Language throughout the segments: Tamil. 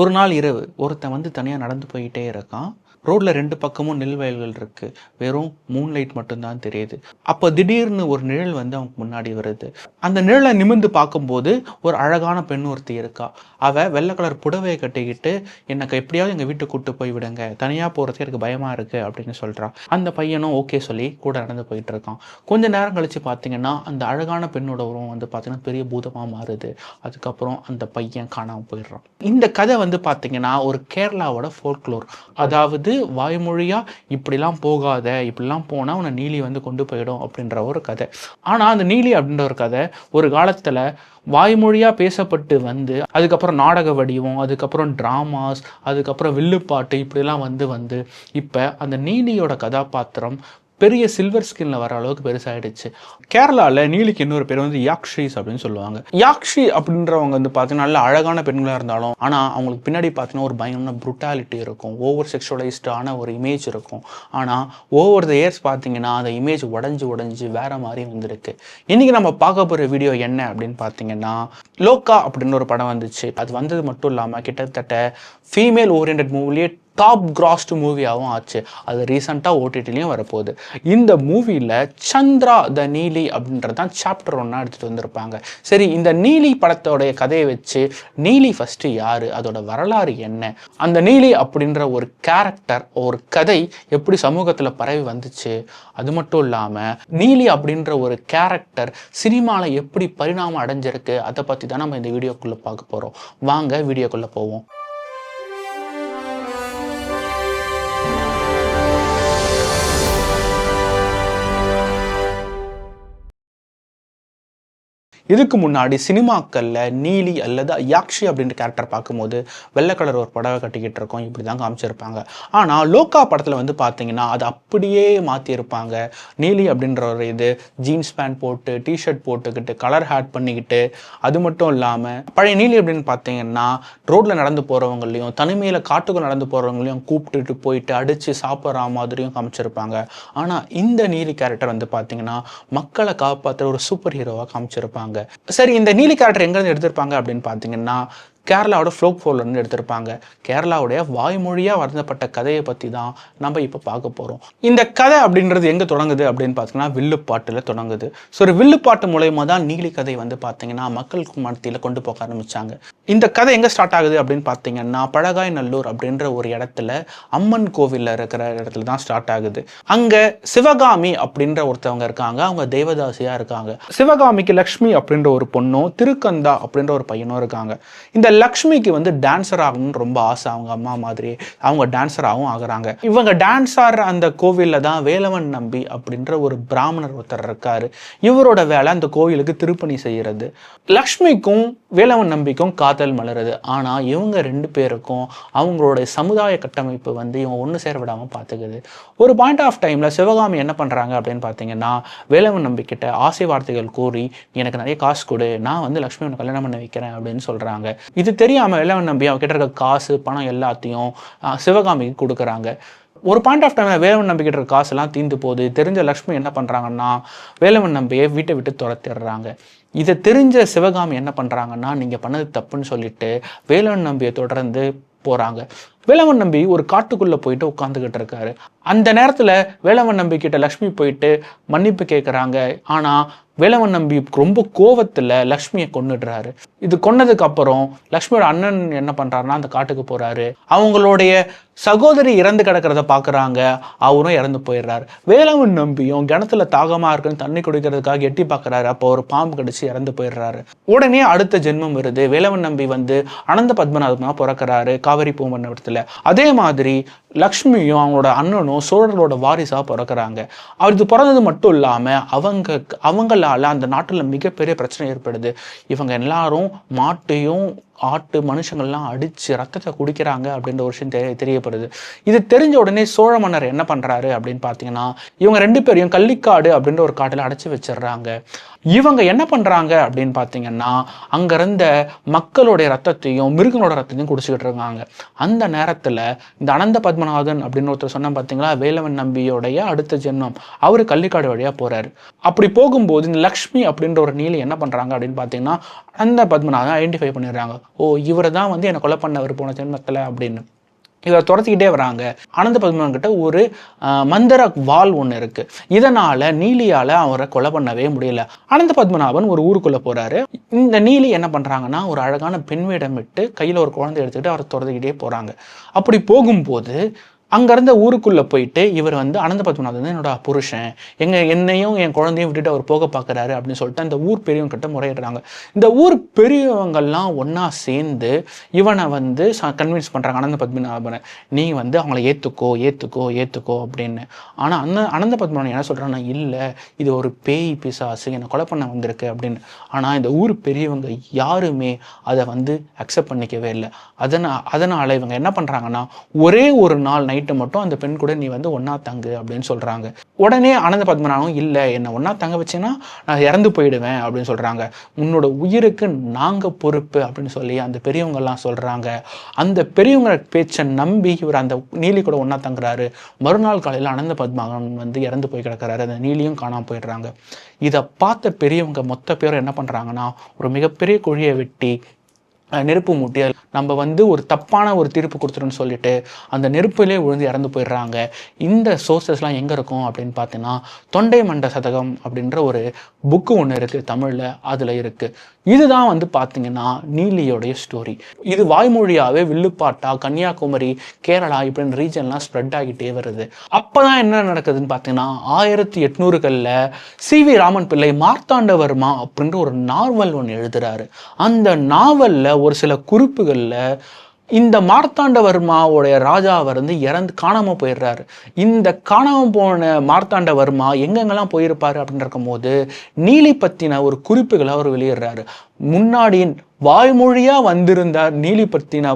ஒரு நாள் இரவு ஒருத்தன் வந்து தனியாக நடந்து போயிட்டே இருக்கான். ரோட்டில் ரெண்டு பக்கமும் நெல் வயல்கள் இருக்குது வெறும் மூன் லைட் மட்டும்தான் தெரியுது. அப்போ திடீர்னு ஒரு நிழல் வந்து அவனுக்கு முன்னாடி வருது. அந்த நிழலை நிமிர்ந்து பார்க்கும்போது ஒரு அழகான பெண் ஒருத்தி இருக்கா. அவள் வெள்ளை கலர் புடவையை கட்டிக்கிட்டு எனக்கு எப்படியாவது எங்கள் வீட்டுக்கு கூட்டு போய் விடுங்க. தனியாக போகிறதுக்கு எனக்கு பயமாக இருக்குது அப்படின்னு சொல்கிறான் அந்த பையனும் ஓகே சொல்லி கூட நடந்து போயிட்டு இருக்கான். கொஞ்ச நேரம் கழித்து பார்த்தீங்கன்னா அந்த அழகான பெண்ணோட உருவம் வந்து பார்த்தீங்கன்னா பெரிய பூதமாக மாறுது. அதுக்கப்புறம் அந்த பையன் காணாமல் போயிடுறான். இந்த கதை வந்து பார்த்தீங்கன்னா ஒரு கேரளாவோட ஃபோல்க்ளோர் அதாவது வாய்மொழியாக இப்படிலாம் போகாத இப்படிலாம் போனால் உன்னை நீலி வந்து கொண்டு போயிடும் அப்படின்ற ஒரு கதை. ஆனால் அந்த நீலி அப்படின்ற ஒரு கதை ஒரு காலத்தில் வாய்மொழியாக பேசப்பட்டு வந்து அதுக்கப்புறம் நாடக வடிவம் அதுக்கப்புறம் ட்ராமாஸ் அதுக்கப்புறம் வில்லுப்பாட்டு இப்படிலாம் வந்து வந்து இப்போ அந்த நீலியோட கதாபாத்திரம் பெரிய சில்வர் ஸ்கின்ல வர அளவுக்கு பெருசாயிடுச்சு. கேரளாவில் நீலிக்கு இன்னொரு பேர் வந்து யாக்ஷிஸ் அப்படின்னு சொல்லுவாங்க. யாக்ஷி அப்படின்றவங்க வந்து பார்த்தீங்கன்னா நல்ல அழகான பெண்களாக இருந்தாலும் ஆனால் அவங்களுக்கு பின்னாடி பார்த்தீங்கன்னா ஒரு பயங்கரமான ப்ரூட்டாலிட்டி இருக்கும். ஓவர் செக்ஷுவலைஸ்டான ஒரு இமேஜ் இருக்கும். ஆனால் ஓவர் த இயர்ஸ் பார்த்தீங்கன்னா அந்த இமேஜ் உடஞ்சி உடஞ்சி வேற மாதிரி வந்திருக்கு. இன்னைக்கு நம்ம பார்க்க போகிற வீடியோ என்ன அப்படின்னு பார்த்தீங்கன்னா லோக்கா அப்படின்னு ஒரு படம் வந்துச்சு. அது வந்தது மட்டும் இல்லாமல் கிட்டத்தட்ட ஃபீமேல் ஓரியன்ட் மூவிலேயே டாப் கிராஸ்டு மூவியாகவும் ஆச்சு. அது ரீசெண்டாக ஓடிடிலையும் வரப்போகுது. இந்த மூவியில் சந்திரா த நீலி அப்படின்றது தான் சாப்டர் ஒன்றா எடுத்துகிட்டு வந்திருப்பாங்க. சரி இந்த நீலி படத்தோடைய கதையை வச்சு நீலி ஃபஸ்ட்டு யார்? அதோட வரலாறு என்ன? அந்த நீலி அப்படின்ற ஒரு கேரக்டர் ஒரு கதை எப்படி சமூகத்தில் பரவி வந்துச்சு? அது மட்டும் இல்லாமல் நீலி அப்படின்ற ஒரு கேரக்டர் சினிமாவில் எப்படி பரிணாமம் அடைஞ்சிருக்கு? அதை பற்றி தான் நம்ம இந்த வீடியோக்குள்ளே பார்க்க போகிறோம் வாங்க வீடியோக்குள்ளே போவோம். இதுக்கு முன்னாடி சினிமாக்களில் நீலி அல்லது யாக்ஷி அப்படின்ற கேரக்டர் பார்க்கும்போது வெள்ளை கலர் ஒரு புடவை கட்டிக்கிட்டு இருக்கோம் இப்படி தான் காமிச்சிருப்பாங்க. ஆனால் லோக்கா படத்தில் வந்து பார்த்தீங்கன்னா அது அப்படியே மாற்றிருப்பாங்க நீலி அப்படின்ற ஒரு இது ஜீன்ஸ் பேண்ட் போட்டு டிஷர்ட் போட்டுக்கிட்டு கலர் ஹேட் பண்ணிக்கிட்டு அது மட்டும் இல்லாமல் பழைய நீலி அப்படின்னு பார்த்தீங்கன்னா ரோட்டில் நடந்து போகிறவங்களையும் தனிமையில் காட்டுக்கு நடந்து போகிறவங்களையும் கூப்பிட்டுட்டு போயிட்டு அடித்து சாப்பிட்ற மாதிரியும் காமிச்சிருப்பாங்க. ஆனால் இந்த நீலி கேரக்டர் வந்து பார்த்தீங்கன்னா மக்களை காப்பாற்றுற ஒரு சூப்பர் ஹீரோவாக காமிச்சிருப்பாங்க. சரி இந்த நீலி கேரக்டர் எங்கேருந்து எடுத்திருப்பாங்க அப்படின்னு பார்த்தீங்கன்னா கேரளாவோட ஃப்ளோக் ஃபோர்லேருந்து எடுத்திருப்பாங்க. கேரளாவுடைய வாய்மொழியாக வருந்தப்பட்ட கதையை பற்றி தான் நம்ம இப்போ பார்க்க போகிறோம் இந்த கதை அப்படின்றது எங்கே தொடங்குது அப்படின்னு பார்த்தீங்கன்னா வில்லுப்பாட்டில் தொடங்குது. ஸோ ஒரு வில்லுப்பாட்டு மூலயமா தான் நீலி கதை வந்து பார்த்தீங்கன்னா மக்களுக்கு மத்தியில் கொண்டு போக ஆரம்பித்தாங்க இந்த கதை எங்கே ஸ்டார்ட் ஆகுது அப்படின்னு பார்த்தீங்கன்னா பழகாய் நல்லூர் அப்படின்ற ஒரு இடத்துல அம்மன் கோவிலில் இருக்கிற இடத்துல தான் ஸ்டார்ட் ஆகுது. அங்கே சிவகாமி அப்படின்ற ஒருத்தவங்க இருக்காங்க. அவங்க தேவதாசியாக இருக்காங்க. சிவகாமிக்கு லக்ஷ்மி அப்படின்ற ஒரு பொண்ணும் திருக்கந்தா அப்படின்ற ஒரு பையனும் இருக்காங்க. இந்த லக்ஷ்மிக்கு வந்து டான்ஸர் ஆகணும்னு ரொம்ப ஆசை. அவங்க அம்மா மாதிரி அவங்க டான்ஸராகவும் ஆகுறாங்க. இவங்க டான்ஸ் ஆடுற அந்த கோவிலில் தான் வேலவன் நம்பி அப்படின்ற ஒரு பிராமணர் ஒருத்தர் இருக்காரு. இவரோட வேலை அந்த கோவிலுக்கு திருப்பணி செய்கிறது லக்ஷ்மிக்கும் வேலவன் நம்பிக்கும் காதல் மலருது. ஆனால் இவங்க ரெண்டு பேருக்கும் அவங்களோட சமுதாய கட்டமைப்பு வந்து இவங்க ஒன்று சேர விடாமல் பார்த்துக்குது ஒரு பாயிண்ட் ஆஃப் டைமில் சிவகாமி என்ன பண்ணுறாங்க அப்படின்னு பார்த்தீங்கன்னா வேலவன் நம்பிக்கிட்ட ஆசை வார்த்தைகள் கூறி எனக்கு நிறைய காசு கொடு. நான் வந்து லக்ஷ்மி கல்யாணம் பண்ண வைக்கிறேன் அப்படின்னு சொல்கிறாங்க இது தெரியாமல் வேலவன் நம்பி கிட்ட இருக்க காசு பணம் எல்லாத்தையும் சிவகாமிக்கு கொடுக்குறாங்க. ஒரு பாயிண்ட் ஆஃப் டைமில் வேலவன் நம்பிக்கிட்ட இருக்க காசெல்லாம் தீந்து போகுது. தெரிஞ்ச லக்ஷ்மி என்ன பண்ணுறாங்கன்னா வேலவன் நம்பியை வீட்டை விட்டு துரத்திடுறாங்க. இதை தெரிஞ்ச சிவகாமி என்ன பண்ணுறாங்கன்னா நீங்கள் பண்ணது தப்புன்னு சொல்லிட்டு வேலவன் நம்பியை தொடர்ந்து போகிறாங்க வேலவன் நம்பி ஒரு காட்டுக்குள்ளே போயிட்டு உட்காந்துக்கிட்டு இருக்காரு. அந்த நேரத்தில் வேலவன் நம்பி கிட்ட லக்ஷ்மி போயிட்டு மன்னிப்பு கேட்குறாங்க ஆனால் வேலவன் நம்பி ரொம்ப கோவத்தில் லக்ஷ்மியை கொன்னுடுறாரு. இது கொன்னதுக்கு அப்புறம் லக்ஷ்மியோட அண்ணன் என்ன பண்ணுறாருன்னா அந்த காட்டுக்கு போகிறாரு அவங்களுடைய சகோதரி இறந்து கிடக்கிறத பார்க்குறாங்க அவரும் இறந்து போயிடுறாரு. வேலவன் நம்பியும் கிணத்துல தாகமாக இருக்குன்னு தண்ணி குடிக்கிறதுக்காக எட்டி பார்க்குறாரு அப்போ ஒரு பாம்பு கடிச்சு இறந்து போயிடுறாரு. உடனே அடுத்த ஜென்மம் வருது. வேலவன் நம்பி வந்து அனந்த பத்மநாதமாக பிறக்கிறாரு. காவிரி அதே மாதிரி லக்ஷ்மியும் அவங்களோட அண்ணனும் சோழர்களோட வாரிசாக பிறக்கிறாங்க. இது பிறந்தது மட்டும் இல்லாமல் அவங்க அவங்களால அந்த நாட்டில் மிகப்பெரிய பிரச்சனை ஏற்படுது. இவங்க எல்லாரும் மாட்டையும் ஆட்டு மனுஷங்கள்லாம் அடித்து ரத்தத்தை குடிக்கிறாங்க அப்படின்ற ஒரு விஷயம் தெரிய தெரியப்படுது. இது தெரிஞ்ச உடனே சோழ மன்னர் என்ன பண்ணுறாரு அப்படின்னு பார்த்தீங்கன்னா இவங்க ரெண்டு பேரையும் கள்ளிக்காடு அப்படின்ற ஒரு காட்டில் அடைச்சி வச்சிடுறாங்க. இவங்க என்ன பண்ணுறாங்க அப்படின்னு பார்த்தீங்கன்னா அங்கே இருந்த மக்களுடைய ரத்தத்தையும் மிருகங்களோட ரத்தத்தையும் குடிச்சிக்கிட்டு இருக்காங்க. அந்த நேரத்தில் இந்த அனந்த பத்ம பத்மநாதன் அப்படின்னு ஒருத்தர் சொன்ன பார்த்தீங்களா வேலவன் நம்பியோடைய அடுத்த ஜென்மம். அவர் கள்ளிக்காடு வழியாக போறாரு. அப்படி போகும்போது இந்த லக்ஷ்மி அப்படின்ற ஒரு நீலி என்ன பண்றாங்க அப்படின்னு பார்த்தீங்கன்னா அந்த பத்மநாதன் ஐடென்டிஃபை பண்ணிடுறாங்க. ஓ இவரை தான் வந்து என்னை கொலை பண்ணவர் போன ஜென்மத்தில் அப்படின்னு. இவர் துரத்திக்கிட்டே வராங்க. அனந்த பத்மநாபன் கிட்ட ஒரு மந்திர வால் ஒன்று இருக்கு. இதனால நீலியால அவரை கொலை பண்ணவே முடியல. அனந்த பத்மநாபன் ஒரு ஊருக்குள்ள போறாரு. இந்த நீலி என்ன பண்றாங்கன்னா ஒரு அழகான பெண் வேடம் விட்டு கையில ஒரு குழந்தை எடுத்துக்கிட்டு அவரை துரத்திக்கிட்டே போறாங்க. அப்படி போகும்போது அங்கேருந்த ஊருக்குள்ளே போயிட்டு இவர் வந்து அனந்த பத்மநாதன் வந்து என்னோட புருஷன். எங்கள் என்னையும் என் குழந்தையும் விட்டுட்டு அவர் போக பார்க்குறாரு அப்படின்னு சொல்லிட்டு அந்த ஊர் பெரியவங்க கிட்ட முறையிடுறாங்க. இந்த ஊர் பெரியவங்கள்லாம் ஒன்றா சேர்ந்து இவனை வந்து கன்வின்ஸ் பண்ணுறாங்க அனந்த பத்மநாபனை நீ வந்து அவங்கள ஏற்றுக்கோ ஏற்றுக்கோ ஏற்றுக்கோ அப்படின்னு. ஆனால் அந்த அனந்த பத்மநாபன் என்ன சொல்கிறான்னா இல்லை இது ஒரு பேய் பிசாசு என்னை கொலை பண்ண வந்திருக்கு அப்படின்னு. ஆனால் இந்த ஊர் பெரியவங்க யாருமே அதை வந்து அக்செப்ட் பண்ணிக்கவே இல்லை. அதனால் அதனால் இவங்க என்ன பண்ணுறாங்கன்னா ஒரே ஒரு நாள் நைட் நைட்டு மட்டும் அந்த பெண் கூட நீ வந்து ஒன்றா தங்கு அப்படின்னு சொல்கிறாங்க உடனே ஆனந்த பத்மநாபம் இல்லை என்னை ஒன்றா தங்க வச்சேன்னா நான் இறந்து போயிடுவேன் அப்படின்னு சொல்கிறாங்க உன்னோட உயிருக்கு நாங்கள் பொறுப்பு அப்படின்னு சொல்லி அந்த பெரியவங்கெல்லாம் சொல்கிறாங்க அந்த பெரியவங்க பேச்சை நம்பி இவர் அந்த நீலி கூட ஒன்றா தங்குறாரு. மறுநாள் காலையில் அனந்த பத்மநாபன் வந்து இறந்து போய் கிடக்குறாரு. அந்த நீலியும் காணாம போயிடுறாங்க. இதை பார்த்த பெரியவங்க மொத்த பேரும் என்ன பண்ணுறாங்கன்னா ஒரு மிகப்பெரிய குழியை வெட்டி நெருப்பு மூட்டியல் நம்ம வந்து ஒரு தப்பான ஒரு தீர்ப்பு கொடுத்துருன்னு சொல்லிட்டு அந்த நெருப்பிலே விழுந்து இறந்து போயிடுறாங்க. இந்த சோர்சஸ்லாம் எங்கே இருக்கும் அப்படின்னு பார்த்தீங்கன்னா தொண்டை மண்ட சதகம் அப்படின்ற ஒரு புக்கு ஒன்று இருக்குது தமிழில். அதில் இருக்குது இதுதான் வந்து பார்த்தீங்கன்னா நீலியோடைய ஸ்டோரி இது வாய்மொழியாகவே வில்லுப்பாட்டா கன்னியாகுமரி கேரளா இப்படின்னு ரீஜன்லாம் ஸ்ப்ரெட் ஆகிட்டே வருது. அப்போ தான் என்ன நடக்குதுன்னு பார்த்தீங்கன்னா ஆயிரத்தி எட்நூறுகளில் சி வி ராமன் பிள்ளை மார்த்தாண்டவர்மா அப்படின்ற ஒரு நாவல் ஒன்று எழுதுறாரு. அந்த நாவலில் ஒரு சில குறிப்புகளில் இந்த மார்த்தாண்டவர்மாவுடைய ராஜா வந்து இறந்து காணாமல் போயிடுறாரு. இந்த காணாமல் போன மார்த்தாண்டவர்மா எங்கெங்கெல்லாம் போயிருப்பாரு அப்படின்னு இருக்கும்போது நீலி பற்றின ஒரு குறிப்புகளை அவர் வெளியிடுறாரு. முன்னாடி வாய்மொழியாக வந்திருந்தார் நீலி பற்றின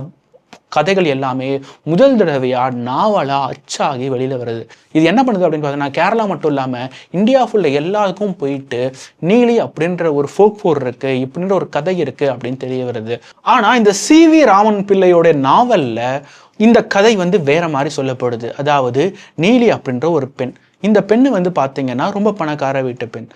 கதைகள் எல்லாமே முதல் தடவையாக நாவலாக அச்சாகி வெளியில் வருது. இது என்ன பண்ணுது அப்படின்னு பார்த்தீங்கன்னா கேரளா மட்டும் இல்லாமல் இந்தியா ஃபுல்ல எல்லாருக்கும் போயிட்டு நீலி அப்படின்ற ஒரு ஃபோக் ஃபோர் இருக்கு இப்படின்ற ஒரு கதை இருக்கு அப்படின்னு தெரிய வருது. ஆனால் இந்த சி வி ராமன் பிள்ளையோட நாவலில் இந்த கதை வந்து வேற மாதிரி சொல்லப்படுது. அதாவது நீலி அப்படின்ற ஒரு பெண். இந்த பெண்ணு வந்து பார்த்தீங்கன்னா ரொம்ப பணக்கார வீட்டு பெண்.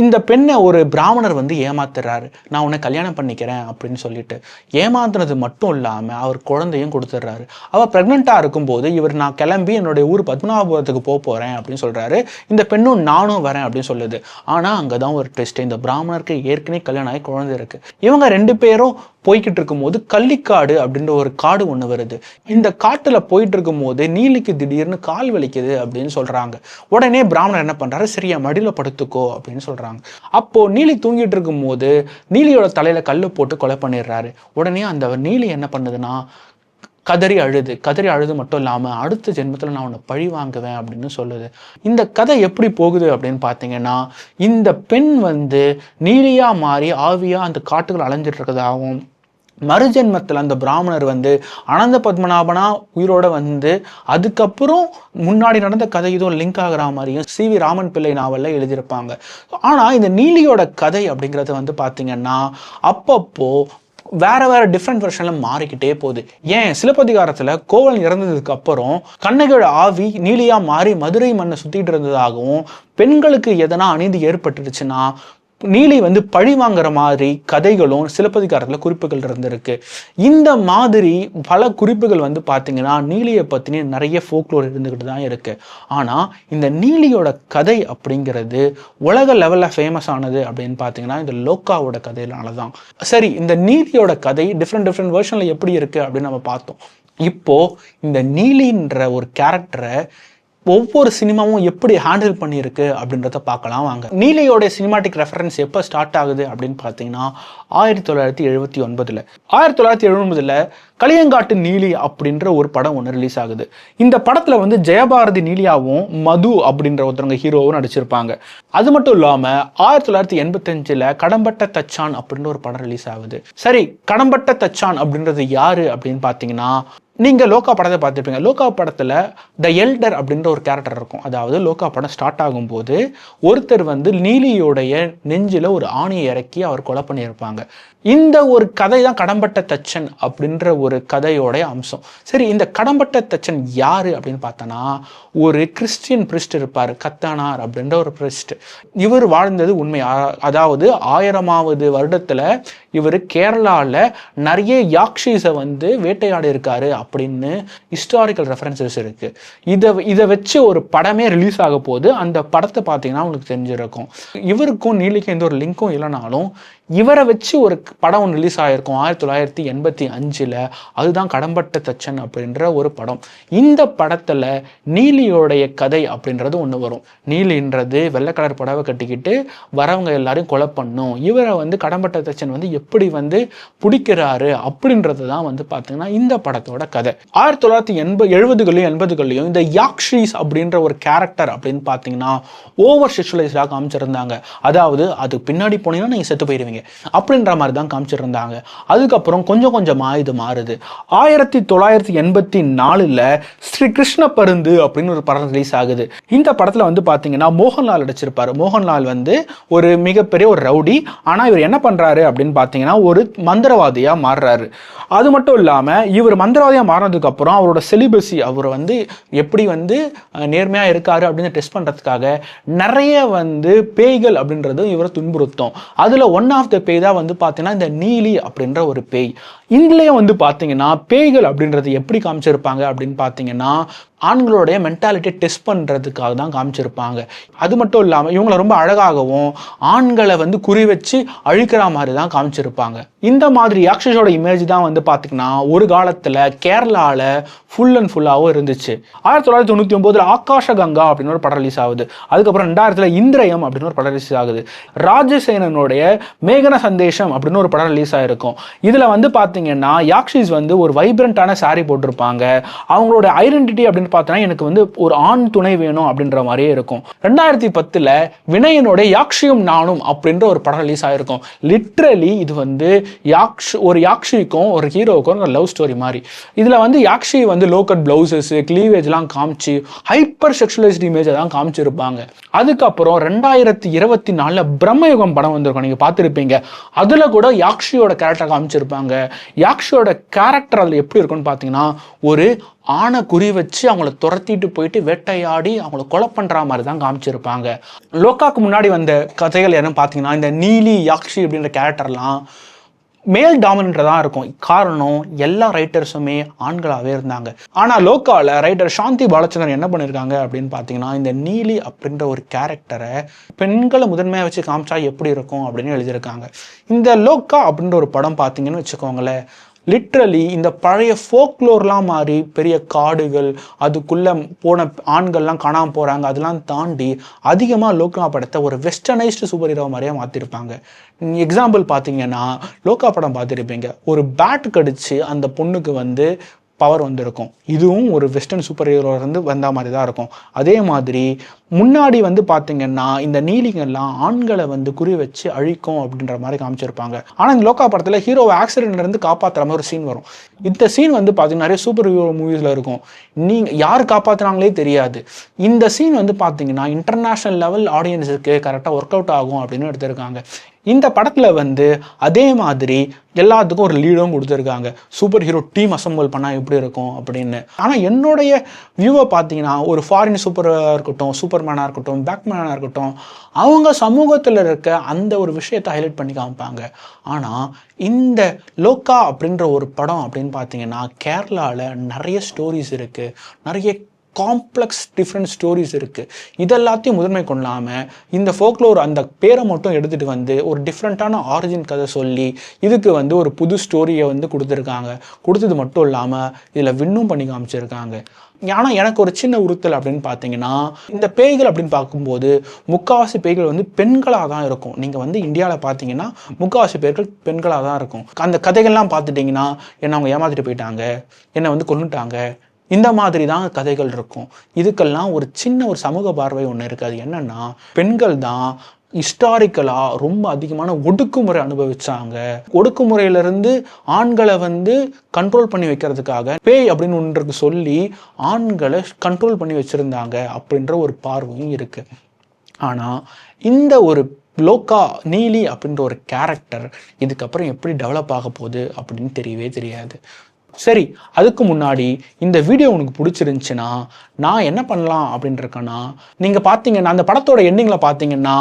இந்த பெண்ணை ஒரு பிராமணர் வந்து ஏமாத்துறாரு. நான் உன்னை கல்யாணம் பண்ணிக்கிறேன் அப்படின்னு சொல்லிட்டு ஏமாத்துனது மட்டும் இல்லாமல் அவர் குழந்தையும் கொடுத்துட்றாரு. அவள் ப்ரெக்னெண்ட்டாக இருக்கும்போது இவர் நான் கிளம்பி என்னுடைய ஊர் பத்மநாபபுரத்துக்கு போக போகிறேன் அப்படின்னு சொல்கிறாரு இந்த பெண்ணும் நானும் வரேன் அப்படின்னு சொல்லுது. ஆனால் அங்கே தான் ஒரு ட்விஸ்ட் இந்த பிராமணருக்கு ஏற்கனவே கல்யாணம் ஆகி குழந்தை இருக்குது இவங்க ரெண்டு பேரும் போய்கிட்டு இருக்கும்போது கள்ளிக்காடு அப்படின்ற ஒரு காடு ஒன்று வருது. இந்த காட்டில் போயிட்டு இருக்கும்போது நீலிக்கு திடீர்னு கால் வலிக்குது அப்படின்னு சொல்கிறாங்க உடனே பிராமணர் என்ன பண்ணுறாரு சரியா மடியில் படுத்துக்கோ அப்படின்னு சொல்கிறாங்க அப்போது நீலி தூங்கிட்டு இருக்கும்போது நீலியோட தலையில் கல் போட்டு கொலை பண்ணிடுறாரு. உடனே அந்த நீலி என்ன பண்ணுதுன்னா கதறி அழுது. கதறி அழுது மட்டும் இல்லாமல் அடுத்த ஜென்மத்தில் நான் உன்னை பழி வாங்குவேன் அப்படின்னு சொல்லுது. இந்த கதை எப்படி போகுது அப்படின்னு பார்த்தீங்கன்னா இந்த பெண் வந்து நீலியாக மாறி ஆவியாக அந்த காட்டுகள் அலைஞ்சிட்டு இருக்கிறதாகவும் மறுஜென்மத்தில் அந்த பிராமணர் வந்து அனந்த பத்மநாபனா உயிரோட வந்து அதுக்கப்புறம் முன்னாடி நடந்த கதை இதுவும் லிங்க் ஆகிற மாதிரியும் சி வி ராமன் பிள்ளை நாவலில் எழுதியிருப்பாங்க. ஆனால் இந்த நீலியோட கதை அப்படிங்கிறது வந்து பார்த்திங்கன்னா அப்பப்போ வேற வேற டிஃப்ரெண்ட் வெர்ஷன்ல மாறிக்கிட்டே போகுது. ஏன்? சிலப்பதிகாரத்தில் கோவலன் இறந்ததுக்கு அப்புறம் கண்ணகியோட ஆவி நீலியா மாறி மதுரை மண்ணை சுத்திட்டு இருந்ததாகவும் பெண்களுக்கு எதனா அநீதி ஏற்பட்டுருச்சுன்னா நீலி வந்து பழி வாங்குற மாதிரி கதைகளும் சிலப்பதிகாரத்தில் குறிப்புகள் இருந்திருக்கு. இந்த மாதிரி பல குறிப்புகள் வந்து பார்த்தீங்கன்னா நீலியை பற்றின நிறைய ஃபோக்லோர் இருந்துக்கிட்டு தான் இருக்கு. ஆனால் இந்த நீலியோட கதை அப்படிங்கிறது உலக லெவலில் ஃபேமஸ் ஆனது அப்படின்னு பார்த்தீங்கன்னா இந்த லோக்காவோட கதையினால தான் சரி இந்த நீலியோட கதை டிஃப்ரெண்ட் டிஃப்ரெண்ட் வேர்ஷனில் எப்படி இருக்குது அப்படின்னு நம்ம பார்த்தோம். இப்போ இந்த நீலின்ற ஒரு கேரக்டரை ஒவ்வொரு சினிமாவும் எப்படி ஹேண்டில் பண்ணியிருக்கு அப்படின்றத பார்க்கலாம் வாங்க. நீலியோட சினிமாட்டிக் ரெஃபரன்ஸ் எப்போ ஸ்டார்ட் ஆகுது அப்படின்னு பார்த்தீங்கன்னா ஆயிரத்தி தொள்ளாயிரத்தி எழுபத்தி ஒன்பதில். ஆயிரத்தி தொள்ளாயிரத்தி எழுபதில் களியங்காட்டு நீலி அப்படின்ற ஒரு படம் ஒன்று ரிலீஸ் ஆகுது. இந்த படத்தில் வந்து ஜெயபாரதி நீலியாவும் மது அப்படின்ற ஒருத்தவங்க ஹீரோவும் நடிச்சிருப்பாங்க. அது மட்டும் இல்லாமல் ஆயிரத்தி தொள்ளாயிரத்தி எண்பத்தஞ்சில் கடம்பட்ட தச்சான் அப்படின்ற ஒரு படம் ரிலீஸ் ஆகுது. சரி கடம்பட்ட தச்சான் அப்படின்றது யாரு அப்படின்னு பார்த்தீங்கன்னா நீங்கள் லோகா படத்தை பார்த்துருப்பீங்க. லோகா படத்தில் த எல்டர் அப்படின்ற ஒரு கேரக்டர் இருக்கும். அதாவது லோகா படம் ஸ்டார்ட் ஆகும்போது ஒருத்தர் வந்து நீலியோடைய நெஞ்சில் ஒரு ஆணியை இறக்கி அவர் கொலை பண்ணியிருப்பாங்க. இந்த ஒரு கதை தான் கடம்பட்ட தச்சன் அப்படின்ற ஒரு கதையோடைய அம்சம். சரி இந்த கடம்பட்ட தச்சன் யார் அப்படின்னு பார்த்தோன்னா ஒரு கிறிஸ்டியன் பிரிஸ்ட் இருப்பார். கத்தானார் அப்படின்ற ஒரு பிரிஸ்ட் இவர் வாழ்ந்தது உண்மை அதாவது ஆயிரமாவது வருடத்தில் இவர் கேரளாவில் நிறைய யாக்ஷீஸை வந்து வேட்டையாடி இருக்காரு அப்படின்னு ஹிஸ்டாரிக்கல் ரெஃபரன்சஸ் இருக்கு. இதை இதை வச்சு ஒரு படமே ரிலீஸ் ஆக போது அந்த படத்தை பார்த்தீங்கன்னா உங்களுக்கு தெரிஞ்சிருக்கும். இவருக்கும் நீலிக்கும் எந்த ஒரு லிங்க்கும் இல்லைனாலும் இவரை வச்சு ஒரு படம் ஒன்று ரிலீஸ் ஆகிருக்கும் ஆயிரத்தி தொள்ளாயிரத்தி எண்பத்தி அஞ்சில் அதுதான் கடம்பட்ட தச்சன் அப்படின்ற ஒரு படம். இந்த படத்தில் நீலியோடைய கதை அப்படின்றது ஒன்று வரும். நீலின்றது வெள்ளை கலர் புடவை கட்டிக்கிட்டு வரவங்க எல்லாரையும் கொலை பண்ணும். இவரை வந்து கடம்பட்ட தச்சன் வந்து எப்படி வந்து பிடிக்கிறாரு அப்படின்றது தான் வந்து பார்த்தீங்கன்னா இந்த படத்தோட கதை. ஆயிரத்தி தொள்ளாயிரத்தி எண்பது எழுபதுகளையும் எண்பதுகளையும் இந்த யாக்ஷீஸ் அப்படின்ற ஒரு கேரக்டர் அப்படின்னு பார்த்தீங்கன்னா ஓவர் செக்ஷுவலைஸ்டாக காமிச்சிருந்தாங்க. அதாவது அது பின்னாடி போனீங்கன்னா நீங்கள் செத்து போயிடுவீங்க அப்படின்ற மாதிரி தான் காமிச்சிருந்தாங்க. அதுக்கப்புறம் கொஞ்சம் கொஞ்சமாக இது மாறுது. ஆயிரத்தி தொள்ளாயிரத்தி எண்பத்தி நாலில் ஸ்ரீ கிருஷ்ண பருந்து அப்படின்னு ஒரு படம் ரிலீஸ் ஆகுது. இந்த படத்தில் வந்து பார்த்தீங்கன்னா மோகன்லால் நடிச்சிருப்பாரு. மோகன்லால் வந்து ஒரு மிகப்பெரிய ஒரு ரவுடி. ஆனால் இவர் என்ன பண்ணுறாரு அப்படின்னு பார்த்தீங்கன்னா ஒரு மந்திரவாதியாக மாறுறாரு. அது மட்டும் இல்லாமல் இவர் மந்திரவாதியாக மாறினதுக்கப்புறம் அவரோட செலிபஸி அவர் வந்து எப்படி வந்து நேர்மையாக இருக்காரு அப்படின்னு டெஸ்ட் பண்ணுறதுக்காக நிறைய வந்து பேய்கள் அப்படின்றது இவரை துன்புறுத்தும். அதில் ஒன்றா ஆஃப் த பேய் தான் வந்து பார்த்தீங்கன்னா இந்த நீலி அப்படின்ற ஒரு பேய். இங்கிலேயும் வந்து பார்த்தீங்கன்னா பேய்கள் அப்படின்றது எப்படி காமிச்சிருப்பாங்க அப்படின்னு பார்த்தீங்கன்னா ஆண்களுடைய மென்டாலிட்டியை டெஸ்ட் பண்ணுறதுக்காக தான் காமிச்சிருப்பாங்க. அது மட்டும் இல்லாமல் இவங்களை ரொம்ப அழகாகவும் ஆண்களை வந்து குறி வச்சு அழிக்கிற மாதிரி தான் காமிச்சிருப்பாங்க. இந்த மாதிரி யாக்ஷஸோட இமேஜ் தான் வந்து பார்த்திங்கன்னா ஒரு காலத்தில் கேரளாவில் ஃபுல் அண்ட் ஃபுல்லாகவும் இருந்துச்சு. ஆயிரத்தி தொள்ளாயிரத்தி தொண்ணூற்றி ஒம்போதில் ஆகாஷ கங்கா அப்படின்னு ஒரு படம் ரிலீஸ் ஆகுது. அதுக்கப்புறம் ரெண்டாயிரத்தில் இந்திரயம் அப்படின்னு ஒரு படம் ரிலீஸ் ஆகுது. ராஜசேனனுடைய மேகன சந்தேஷம் அப்படின்னு ஒரு படம் ரிலீஸ் ஆகிருக்கும் இதில் வந்து பார்த்திங்கன்னா யாக்ஷிஸ் வந்து ஒரு வைப்ரண்ட்டான சாரீ போட்டிருப்பாங்க. அவங்களோட ஐடென்டிட்டி அப்படின்னு பார்த்தோன்னா எனக்கு வந்து ஒரு ஆண் துணை வேணும் அப்படின்ற மாதிரியே இருக்கும். ரெண்டாயிரத்தி பத்தில் வினயனுடைய யாக்ஷியும் நானும் அப்படின்ற ஒரு படம் ரிலீஸ் ஆகிருக்கும் லிட்ரலி இது வந்து யாக்ஷ் ஒரு யாக்ஷிக்கும் ஒரு ஹீரோவுக்கும் ஒரு லவ் ஸ்டோரி மாதிரி. இதில் வந்து யாக்ஷி வந்து லோக்கட் பிளவுசஸ் கிளீவேஜ்லாம் காமிச்சு ஹைப்பர் செக்ஷுவலைஸ்ட் இமேஜை தான் காமிச்சிருப்பாங்க. அதுக்கப்புறம் ரெண்டாயிரத்தி இருபத்தி நாலில் பிரம்மயுகம் படம் வந்திருக்கும். நீங்கள் பார்த்துருப்பீங்க. அதில் கூட யாக்ஷியோட கேரக்டர் காமிச்சிருப்பாங்க. யாக்ஷியோட கேரக்டர் அதில் எப்படி இருக்கும்னு பார்த்தீங்கன்னா ஒரு ஆணை குறி வச்சு அவங்கள துரத்திட்டு போயிட்டு வேட்டையாடி அவங்கள கொலை பண்ணுற மாதிரி தான் காமிச்சிருப்பாங்க. லோக்காவுக்கு முன்னாடி வந்த கதைகள் என்னன்னு பார்த்தீங்கன்னா இந்த நீலி யாக்ஷி அப்படின்ற கேரக்டர்லாம் மேல் டாமினண்ட்டாக தான் இருக்கும். காரணம் எல்லா ரைட்டர்ஸுமே ஆண்களாகவே இருந்தாங்க. ஆனால் லோக்காவில் ரைட்டர் சாந்தி பாலச்சந்திரன் என்ன பண்ணியிருக்காங்க அப்படின்னு பார்த்தீங்கன்னா இந்த நீலி அப்படின்ற ஒரு கேரக்டரை பெண்களை முதன்மையாக வச்சு காமிச்சா எப்படி இருக்கும் அப்படின்னு எழுதியிருக்காங்க. இந்த லோக்கா அப்படின்ற ஒரு படம் பார்த்தீங்கன்னு வச்சுக்கோங்களேன் லிட்ரலி இந்த பழைய ஃபோக்லோர்லாம் மாறி பெரிய காடுகள் அதுக்குள்ளே போன ஆண்கள்லாம் காணாமல் போகிறாங்க அதெல்லாம் தாண்டி அதிகமாக லோக்கா படத்தை ஒரு வெஸ்டர்னைஸ்டு சூப்பர் ஹீரோ மாதிரியே மாற்றிருப்பாங்க எக்ஸாம்பிள் பார்த்தீங்கன்னா லோக்கா படம் பார்த்துருப்பீங்க. ஒரு பேட் கடிச்சு அந்த பொண்ணுக்கு வந்து பவர் வந்திருக்கும். இதுவும் ஒரு வெஸ்டர்ன் சூப்பர் ஹீரோ இருந்து வந்த மாதிரி தான் இருக்கும். அதே மாதிரி முன்னாடி வந்து பார்த்தீங்கன்னா இந்த நீலிங்கெல்லாம் ஆண்களை வந்து குறி வச்சு அழிக்கும் அப்படின்ற மாதிரி காமிச்சிருப்பாங்க. ஆனால் இந்த லோக்கா படத்தில் ஹீரோ ஆக்சிடென்ட்ல இருந்து காப்பாற்றுற மாதிரி ஒரு சீன் வரும். இந்த சீன் வந்து பார்த்தீங்கன்னா நிறைய சூப்பர் ஹீரோ மூவிஸில் இருக்கும். நீங்கள் யார் காப்பாற்றுறாங்களே தெரியாது. இந்த சீன் வந்து பார்த்தீங்கன்னா இன்டர்நேஷ்னல் லெவல் ஆடியன்ஸுக்கு கரெக்டாக ஒர்க் அவுட் ஆகும் அப்படின்னு எடுத்திருக்காங்க. இந்த படத்தில் வந்து அதே மாதிரி எல்லாத்துக்கும் ஒரு லீடும் கொடுத்துருக்காங்க. சூப்பர் ஹீரோ டீம் அசம்பிள் பண்ணால் எப்படி இருக்கும் அப்படின்னு. ஆனால் என்னுடைய வியூவை பார்த்தீங்கன்னா ஒரு ஃபாரின் சூப்பராக இருக்கட்டும் சூப்பர் மேனாக இருக்கட்டும் பேக்மேனாக இருக்கட்டும் அவங்க சமூகத்தில் இருக்க அந்த ஒரு விஷயத்தை ஹைலைட் பண்ணி காமிப்பாங்க. ஆனால் இந்த லோக்கா அப்படின்ற ஒரு படம் அப்படின்னு பார்த்தீங்கன்னா கேரளாவில் நிறைய ஸ்டோரிஸ் இருக்குது நிறைய காம்ப்ளெக்ஸ் டிஃப்ரெண்ட் ஸ்டோரிஸ் இருக்குது இதெல்லாத்தையும் முதன்மை கொள்ளாமல் இந்த ஃபோக்லோர் அந்த பேரை மட்டும் எடுத்துகிட்டு வந்து ஒரு டிஃப்ரெண்ட்டான ஆரிஜின் கதை சொல்லி இதுக்கு வந்து ஒரு புது ஸ்டோரியை வந்து கொடுத்துருக்காங்க. கொடுத்தது மட்டும் இல்லாமல் இதில் வின்னும் பண்ணி காமிச்சிருக்காங்க. ஆனால் எனக்கு ஒரு சின்ன உறுத்தல் அப்படின்னு பார்த்தீங்கன்னா இந்த பேய்கள் அப்படின்னு பார்க்கும்போது முக்காவாசி பேய்கள் வந்து பெண்களாக தான் இருக்கும். நீங்கள் வந்து இந்தியாவில் பார்த்தீங்கன்னா முக்காவாசி பேர்கள் பெண்களாக தான் இருக்கும். அந்த கதைகள்லாம் பார்த்துட்டிங்கன்னா என்னை அவங்க ஏமாத்திட்டு போயிட்டாங்க என்னை வந்து கொண்டுட்டாங்க இந்த மாதிரி தான் கதைகள் இருக்கும். இதுக்கெல்லாம் ஒரு சின்ன ஒரு சமூக பார்வை ஒன்று இருக்குது அது என்னென்னா பெண்கள் தான் ஹிஸ்டாரிக்கலாக ரொம்ப அதிகமான ஒடுக்குமுறை அனுபவிச்சாங்க. ஒடுக்குமுறையிலிருந்து ஆண்களை வந்து கண்ட்ரோல் பண்ணி வைக்கிறதுக்காக பேய் அப்படின்னு ஒன்றுக்கு சொல்லி ஆண்களை கண்ட்ரோல் பண்ணி வச்சுருந்தாங்க அப்படின்ற ஒரு பார்வையும் இருக்குது ஆனால் இந்த ஒரு லோக்கா நீலி அப்படின்ற ஒரு கேரக்டர் இதுக்கப்புறம் எப்படி டெவலப் ஆக போகுது அப்படின்னு தெரியவே தெரியாது. சரி அதுக்கு முன்னாடி இந்த வீடியோ உனக்கு பிடிச்சிருந்துச்சுன்னா நான் என்ன பண்ணலாம் அப்படின்ட்டு இருக்கேன்னா நீங்கள் பார்த்தீங்கன்னா அந்த படத்தோட எண்டிங்கில் பார்த்தீங்கன்னா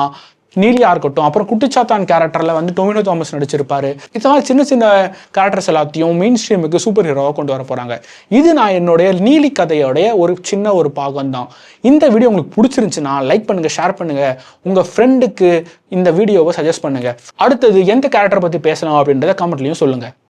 நீலியா இருக்கட்டும் அப்புறம் குட்டிச்சாத்தான் கேரக்டரில் வந்து டொமினோ தாமஸ் நடிச்சிருப்பாரு. இதெல்லாம் சின்ன சின்ன கேரக்டர்ஸ் எல்லாத்தையும் மெயின் ஸ்ட்ரீமுக்கு சூப்பர் ஹீரோவாக கொண்டு வர போகிறாங்க இது நான் என்னுடைய நீலி கதையோடைய ஒரு சின்ன ஒரு பாகம் தான் இந்த வீடியோ உங்களுக்கு பிடிச்சிருந்துச்சுன்னா லைக் பண்ணுங்கள் ஷேர் பண்ணுங்கள் உங்கள் ஃப்ரெண்டுக்கு இந்த வீடியோவை சஜஸ்ட் பண்ணுங்கள் அடுத்தது எந்த கேரக்டரை பற்றி பேசலாம் அப்படின்றத கமெண்ட்லையும் சொல்லுங்கள்